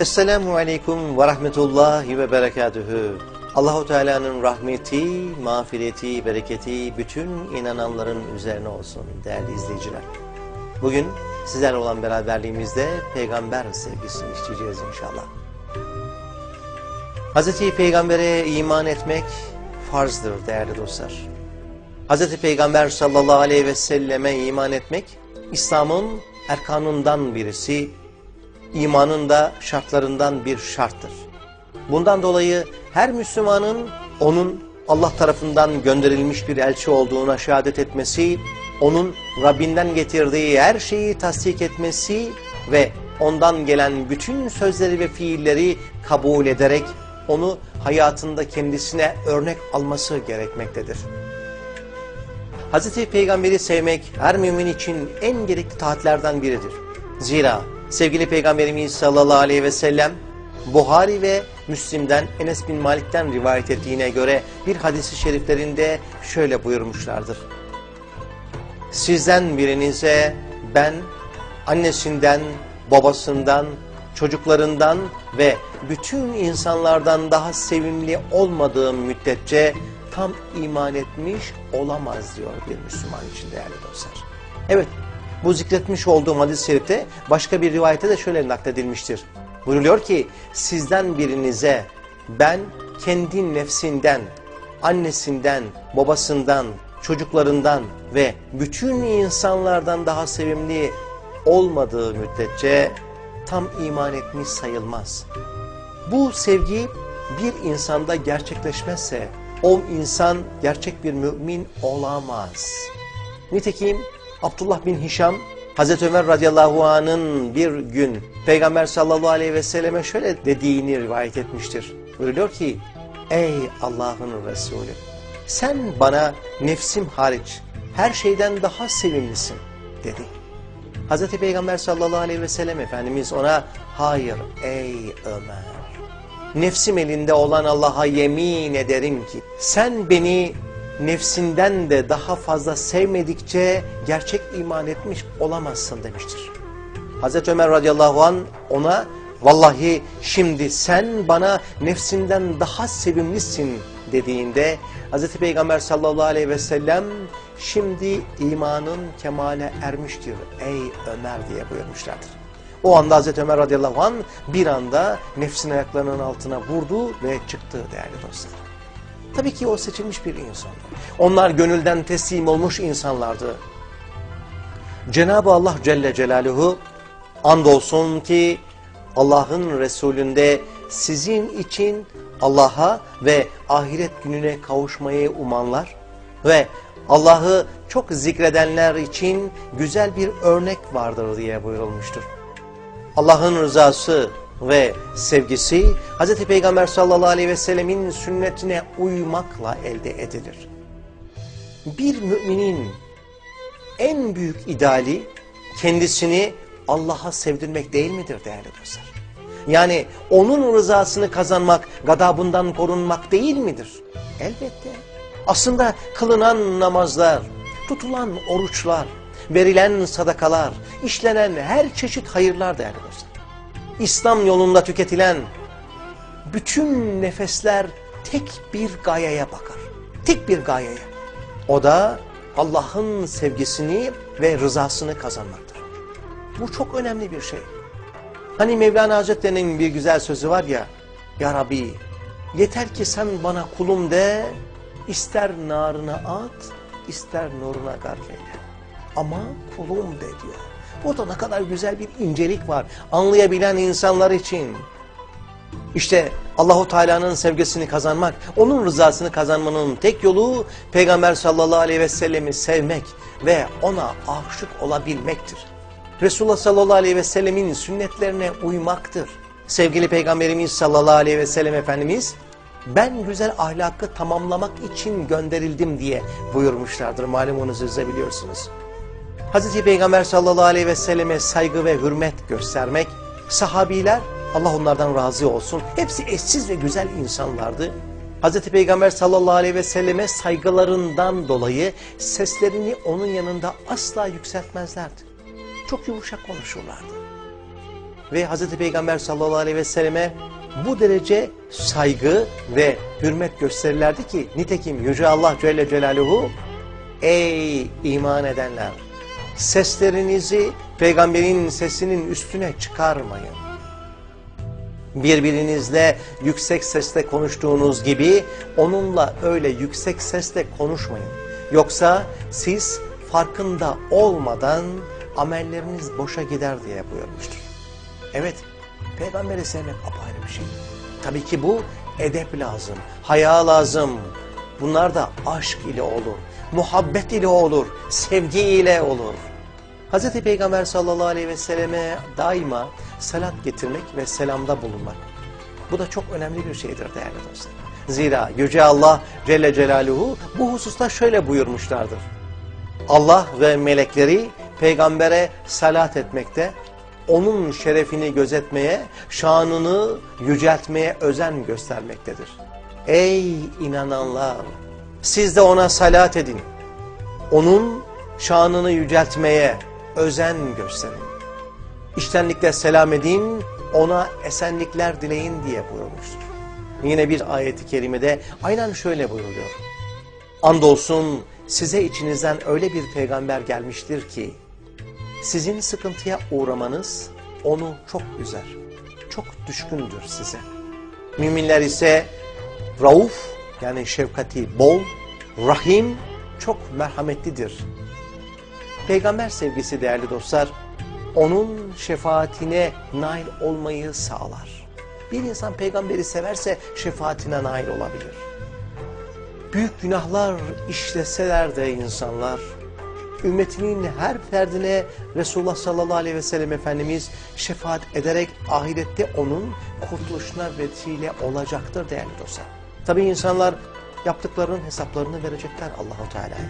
Esselamu Aleyküm ve Rahmetullahi ve Berekatühü. Allahu Teala'nın rahmeti, mağfireti, bereketi bütün inananların üzerine olsun değerli izleyiciler. Bugün sizlerle olan beraberliğimizde peygamber sevgisini işleyeceğiz inşallah. Hazreti Peygamber'e iman etmek farzdır değerli dostlar. Hazreti Peygamber sallallahu aleyhi ve selleme iman etmek İslam'ın erkanından birisi, imanın da şartlarından bir şarttır. Bundan dolayı her Müslümanın onun Allah tarafından gönderilmiş bir elçi olduğuna şehadet etmesi, onun Rabbinden getirdiği her şeyi tasdik etmesi ve ondan gelen bütün sözleri ve fiilleri kabul ederek onu hayatında kendisine örnek alması gerekmektedir. Hazreti Peygamber'i sevmek her mümin için en gerekli taatlerden biridir. Zira sevgili Peygamberimiz sallallahu aleyhi ve sellem Buhari ve Müslim'den Enes bin Malik'ten rivayet ettiğine göre bir hadisi şeriflerinde şöyle buyurmuşlardır. Sizden birinize ben annesinden, babasından, çocuklarından ve bütün insanlardan daha sevimli olmadığım müddetçe tam iman etmiş olamaz diyor bir Müslüman için değerli dostlar. Evet bu zikretmiş olduğum hadis-i şerifte başka bir rivayete de şöyle nakledilmiştir. Buyuruluyor ki sizden birinize ben kendi nefsinden, annesinden, babasından, çocuklarından ve bütün insanlardan daha sevimli olmadığı müddetçe tam iman etmiş sayılmaz. Bu sevgi bir insanda gerçekleşmezse o insan gerçek bir mümin olamaz. Nitekim Abdullah bin Hişam Hazreti Ömer radıyallahu anh'ın bir gün Peygamber sallallahu aleyhi ve selleme şöyle dediğini rivayet etmiştir. Buyuruyor ki ey Allah'ın Resulü sen bana nefsim hariç her şeyden daha sevimlisin dedi. Hazreti Peygamber sallallahu aleyhi ve sellem Efendimiz ona hayır ey Ömer nefsim elinde olan Allah'a yemin ederim ki sen beni nefsinden de daha fazla sevmedikçe gerçek iman etmiş olamazsın demiştir. Hazreti Ömer radıyallahu an ona vallahi şimdi sen bana nefsinden daha sevimlisin dediğinde Hazreti Peygamber sallallahu aleyhi ve sellem şimdi imanın kemale ermiştir ey Ömer diye buyurmuşlardır. O anda Hazreti Ömer radıyallahu an bir anda nefsin ayaklarının altına vurdu ve çıktı değerli dostlar. Tabii ki o seçilmiş bir insandı. Onlar gönülden teslim olmuş insanlardı. Cenab-ı Allah Celle Celaluhu andolsun ki Allah'ın Resulünde sizin için Allah'a ve ahiret gününe kavuşmayı umanlar ve Allah'ı çok zikredenler için güzel bir örnek vardır diye buyurulmuştur. Allah'ın rızası ve sevgisi Hz. Peygamber sallallahu aleyhi ve sellemin sünnetine uymakla elde edilir. Bir müminin en büyük ideali kendisini Allah'a sevdirmek değil midir değerli dostlar? Yani onun rızasını kazanmak, gadabından korunmak değil midir? Elbette. Aslında kılınan namazlar, tutulan oruçlar, verilen sadakalar, işlenen her çeşit hayırlar değerli dostlar. İslam yolunda tüketilen bütün nefesler tek bir gayeye bakar. Tek bir gayeye. O da Allah'ın sevgisini ve rızasını kazanmaktır. Bu çok önemli bir şey. Hani Mevlana Hazretleri'nin bir güzel sözü var ya, Ya Rabbi yeter ki sen bana kulum de, ister narına at, ister nuruna gark eyle. Ama kulum de diyor. Burada ne kadar güzel bir incelik var. Anlayabilen insanlar için. İşte Allahu Teala'nın sevgisini kazanmak, onun rızasını kazanmanın tek yolu Peygamber sallallahu aleyhi ve sellemi sevmek ve ona aşık olabilmektir. Resulullah sallallahu aleyhi ve sellemin sünnetlerine uymaktır. Sevgili Peygamberimiz sallallahu aleyhi ve sellem Efendimiz ben güzel ahlakı tamamlamak için gönderildim diye buyurmuşlardır. Malumunuz siz biliyorsunuz. Hazreti Peygamber sallallahu aleyhi ve selleme saygı ve hürmet göstermek, sahabiler Allah onlardan razı olsun hepsi eşsiz ve güzel insanlardı. Hazreti Peygamber sallallahu aleyhi ve selleme saygılarından dolayı seslerini onun yanında asla yükseltmezlerdi. Çok yumuşak konuşurlardı. ve Hz. Peygamber sallallahu aleyhi ve selleme bu derece saygı ve hürmet gösterirlerdi ki nitekim Yüce Allah Celle Celaluhu ey iman edenler seslerinizi peygamberin sesinin üstüne çıkarmayın. Birbirinizle yüksek sesle konuştuğunuz gibi onunla öyle yüksek sesle konuşmayın. Yoksa siz farkında olmadan amelleriniz boşa gider diye buyurmuştur. Evet, peygamberi sevmek apayrı bir şey. Tabii ki bu edep lazım, haya lazım. Bunlar da aşk ile olur, muhabbet ile olur, sevgi ile olur. Hz. Peygamber sallallahu aleyhi ve selleme daima salat getirmek ve selamda bulunmak. Bu da çok önemli bir şeydir değerli dostlar. Zira Yüce Allah Celle Celaluhu bu hususta şöyle buyurmuşlardır. Allah ve melekleri peygambere salat etmekte, onun şerefini gözetmeye, şanını yüceltmeye özen göstermektedir. Ey inananlar! Siz de ona salat edin. Onun şanını yüceltmeye özen gösterin. İştenlikle selam edin, ona esenlikler dileyin diye buyurmuştur. Yine bir ayeti kerimede aynen şöyle buyuruluyor. Andolsun size içinizden öyle bir peygamber gelmiştir ki sizin sıkıntıya uğramanız onu çok üzer. Çok düşkündür size. Müminler ise rauf yani şefkati bol, rahim çok merhametlidir. Peygamber sevgisi değerli dostlar onun şefaatine nail olmayı sağlar. Bir insan peygamberi severse şefaatine nail olabilir. Büyük günahlar işleseler de insanlar, ümmetinin her ferdine Resulullah sallallahu aleyhi ve sellem Efendimiz şefaat ederek ahirette onun kurtuluşuna vesile olacaktır değerli dostlar. Tabi insanlar yaptıklarının hesaplarını verecekler Allahu Teala'ya.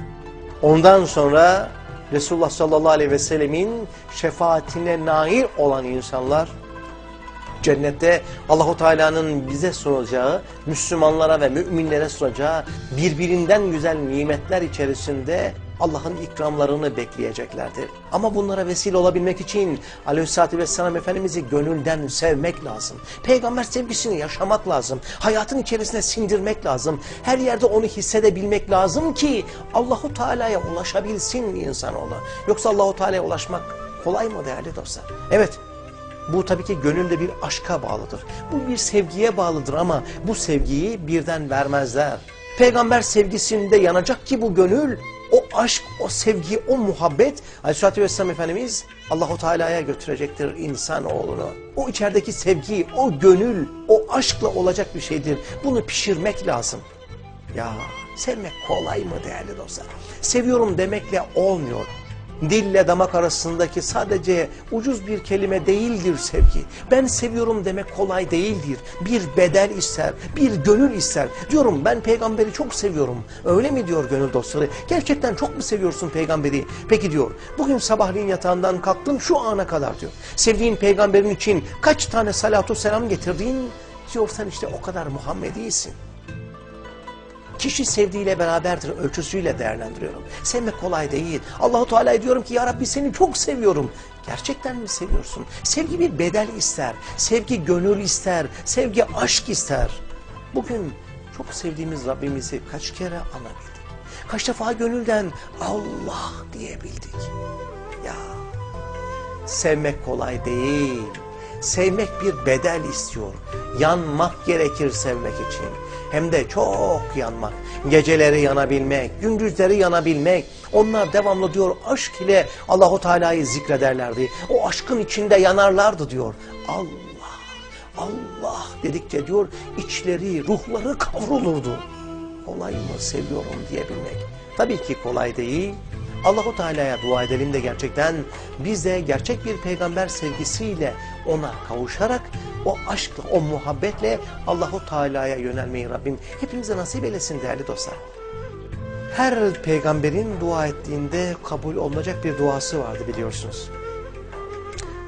Ondan sonra Resulullah sallallahu aleyhi ve sellemin şefaatine nail olan insanlar cennette Allahu Teala'nın bize sunacağı, Müslümanlara ve müminlere sunacağı birbirinden güzel nimetler içerisinde Allah'ın ikramlarını bekleyeceklerdir. Ama bunlara vesile olabilmek için Aleyhisselatü Vesselam Efendimiz'i gönülden sevmek lazım. Peygamber sevgisini yaşamak lazım. Hayatın içerisine sindirmek lazım. Her yerde onu hissedebilmek lazım ki Allahu Teala'ya ulaşabilsin insanoğlu. Yoksa Allahu Teala'ya ulaşmak kolay mı değerli dostlar? Evet. Bu tabii ki gönülde bir aşka bağlıdır. Bu bir sevgiye bağlıdır ama bu sevgiyi birden vermezler. Peygamber sevgisinde yanacak ki bu gönül o aşk, o sevgi, o muhabbet Aleyhisselatü Vesselam Efendimiz Allahu Teala'ya götürecektir insanoğlunu. O içerideki sevgi, o gönül, o aşkla olacak bir şeydir. Bunu pişirmek lazım. Ya sevmek kolay mı değerli dostlar? Seviyorum demekle olmuyor. Dille damak arasındaki sadece ucuz bir kelime değildir sevgi. Ben seviyorum demek kolay değildir. Bir bedel ister, bir gönül ister. Diyorum ben peygamberi çok seviyorum. Öyle mi diyor gönül dostları? Gerçekten çok mu seviyorsun peygamberi? Peki diyor, bugün sabahleyin yatağından kalktın şu ana kadar diyor. Sevdiğin peygamberin için kaç tane salatu selam getirdin? Diyor sen işte o kadar Muhammedisin. Kişi sevdiğiyle beraberdir, ölçüsüyle değerlendiriyorum. Sevmek kolay değil. Allahu Teala'ya diyorum ki ya Rabbi seni çok seviyorum. Gerçekten mi seviyorsun? Sevgi bir bedel ister. Sevgi gönül ister. Sevgi aşk ister. Bugün çok sevdiğimiz Rabbimizi kaç kere anabildik? Kaç defa gönülden Allah diyebildik? Ya sevmek kolay değil. Sevmek bir bedel istiyor. Yanmak gerekir sevmek için. Hem de çok yanmak. Geceleri yanabilmek, gündüzleri yanabilmek. Onlar devamlı diyor aşk ile Allahu Teala'yı zikrederlerdi. O aşkın içinde yanarlardı diyor. Allah, Allah dedikçe diyor içleri, ruhları kavrulurdu. Kolay mı seviyorum diyebilmek. Tabii ki kolay değil. Allahu Teala'ya dua edelim de gerçekten biz de gerçek bir peygamber sevgisiyle ona kavuşarak o aşkla, o muhabbetle Allahu Teala'ya yönelmeyi Rabbim hepimize nasip eylesin değerli dostlar. Her peygamberin dua ettiğinde kabul olunacak bir duası vardı biliyorsunuz.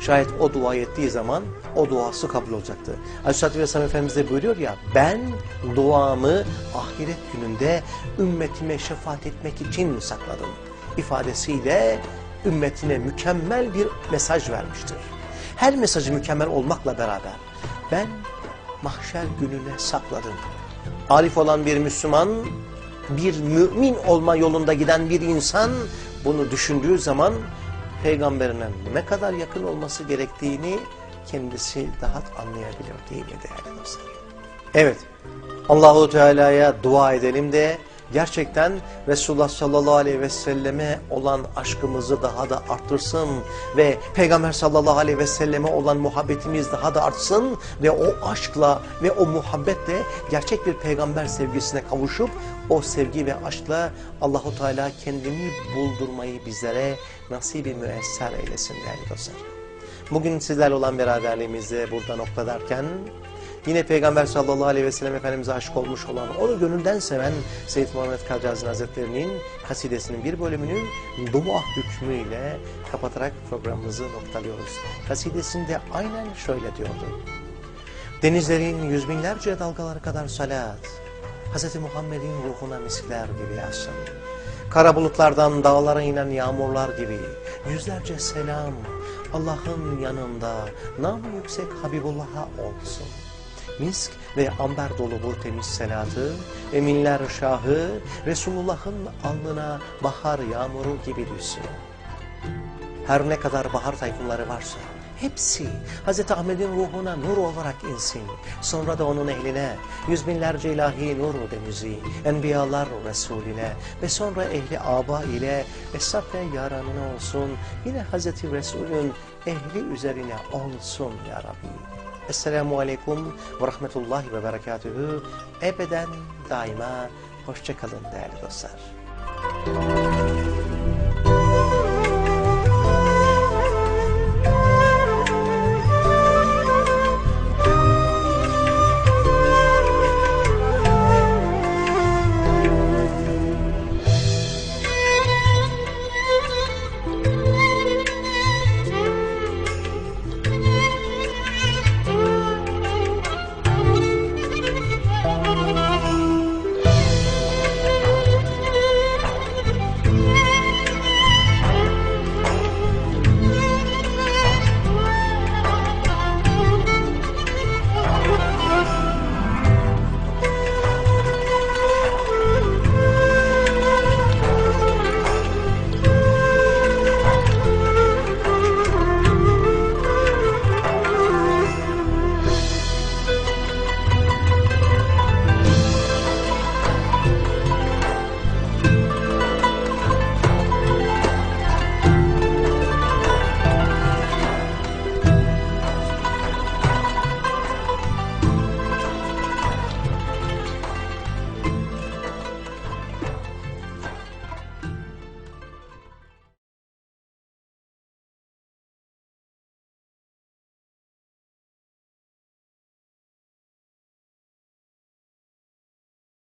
Şayet o dua ettiği zaman o duası kabul olacaktı. Aleyhisselatü Vesselam Efendimiz de buyuruyor ya ben duamı ahiret gününde ümmetime şefaat etmek için sakladım ifadesiyle ümmetine mükemmel bir mesaj vermiştir. her mesajı mükemmel olmakla beraber ben mahşer gününe sakladım. Arif olan bir Müslüman, bir mümin olma yolunda giden bir insan bunu düşündüğü zaman peygamberine ne kadar yakın olması gerektiğini kendisi daha anlayabiliyor değil mi değerli dostlar? Evet, Allahu Teala'ya dua edelim de gerçekten Resulullah sallallahu aleyhi ve selleme olan aşkımızı daha da arttırsın ve Peygamber sallallahu aleyhi ve selleme olan muhabbetimiz daha da artsın ve o aşkla ve o muhabbetle gerçek bir peygamber sevgisine kavuşup o sevgi ve aşkla Allahu Teala kendini buldurmayı bizlere nasibi müesser eylesin değerli dostlar. Bugün sizlerle olan beraberliğimizi burada noktalarken yine Peygamber sallallahu aleyhi ve sellem Efendimiz'e aşık olmuş olan, onu gönülden seven Seyyid Muhammed Kacazın Hazretleri'nin kasidesinin bir bölümünü dua hükmüyle kapatarak programımızı noktalıyoruz. Kasidesinde aynen şöyle diyordu. Denizlerin yüz binlerce dalgaları kadar salat, Hz. Muhammed'in ruhuna miskler gibi yazsın. Kara bulutlardan dağlara inen yağmurlar gibi yüzlerce selam Allah'ın yanında namı yüksek Habibullah'a olsun. Misk ve amber dolu bu temiz selatı, eminler şahı, Resulullah'ın alnına bahar yağmuru gibi düşsün. Her ne kadar bahar tayfunları varsa hepsi Hz. Ahmet'in ruhuna nur olarak insin. Sonra da onun ehline yüz binlerce ilahi nur denizi, enbiyalar Resulüne ve sonra ehli aba ile esnaf ve yaranına olsun. Yine Hz. Resul'ün ehli üzerine olsun ya Rabbi. Esselamu Aleyküm ve Rahmetullahi ve Berekatühü. Ebeden daima hoşçakalın değerli dostlar.